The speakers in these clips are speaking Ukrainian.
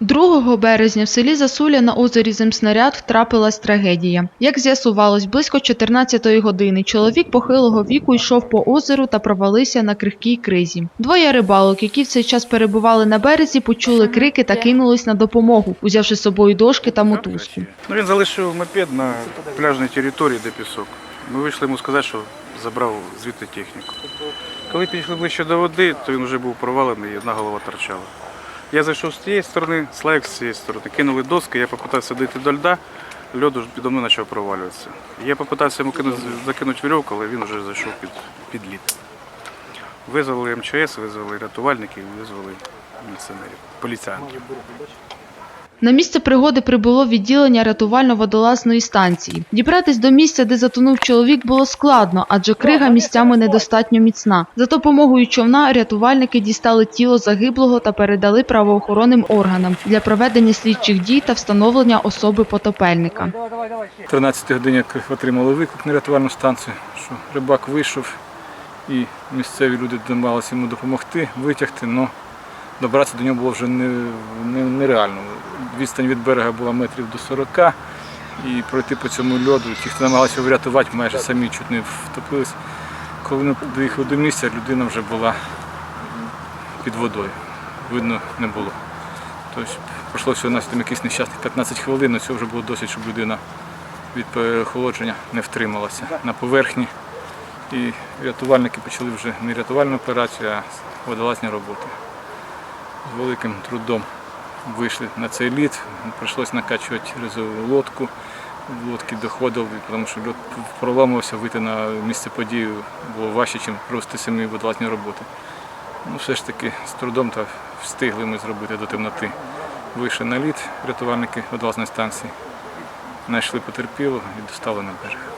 2 березня в селі Засуля на озері Земснаряд трапилась трагедія. Як з'ясувалось, близько 14-ї години чоловік похилого віку йшов по озеру та провалився на крихкій кризі. Двоє рибалок, які в цей час перебували на березі, почули крики та кинулись на допомогу, узявши з собою дошки та мотузку. Ну, він залишив мопед на пляжній території, де пісок. Ми вийшли йому сказати, що забрав звідти техніку. Коли підійшли ближче до води, то він вже був провалений і одна голова торчала. Я зайшов з тієї сторони, Слайк з цієї сторони. Кинули доски, я попитався дійти до льда, льод ж підо мною почав провалюватися. Я попитався йому кинути, закинути вірьовку, але він вже зайшов під, під лід. Визвали МЧС, визвали рятувальників, визвали міліціонерів, поліціянтів. На місце пригоди прибуло відділення рятувально-водолазної станції. Дібратись до місця, де затонув чоловік, було складно, адже крига місцями недостатньо міцна. За допомогою човна рятувальники дістали тіло загиблого та передали правоохоронним органам для проведення слідчих дій та встановлення особи потопельника. В 13 годині як отримали виклик на рятувальну станцію, що рибак вийшов і місцеві люди намагалися йому допомогти, витягти, але добратися до нього було вже не, не, нереально. Відстань від берега була метрів до 40, і пройти по цьому льоду, ті, хто намагалися врятувати, майже самі чуть не втопились. Коли ми доїхали до місця, людина вже була під водою. Видно не було. Тобто пройшло всього на там якісь нещасних 15 хвилин, але цього вже було досить, щоб людина від переохолодження не втрималася на поверхні. І рятувальники почали вже не рятувальну операцію, а водолазні роботи. З великим трудом вийшли на цей лід, прийшлось накачувати резову лодку. Лодки доходив, тому що лід проламувався, вийти на місце події було важче, ніж провести самі водолазні роботи. Ну, все ж таки з трудом та встигли ми зробити до темноти. Вийшли на лід рятувальники водолазної станції, знайшли потерпілого і достали на берег.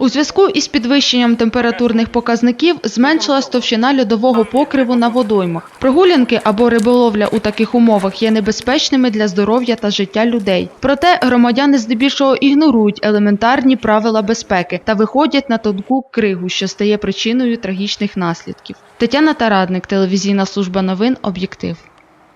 У зв'язку із підвищенням температурних показників зменшилась товщина льодового покриву на водоймах. Прогулянки або риболовля у таких умовах є небезпечними для здоров'я та життя людей. Проте громадяни здебільшого ігнорують елементарні правила безпеки та виходять на тонку кригу, що стає причиною трагічних наслідків. Тетяна Тарадник, телевізійна служба новин Об'єктив.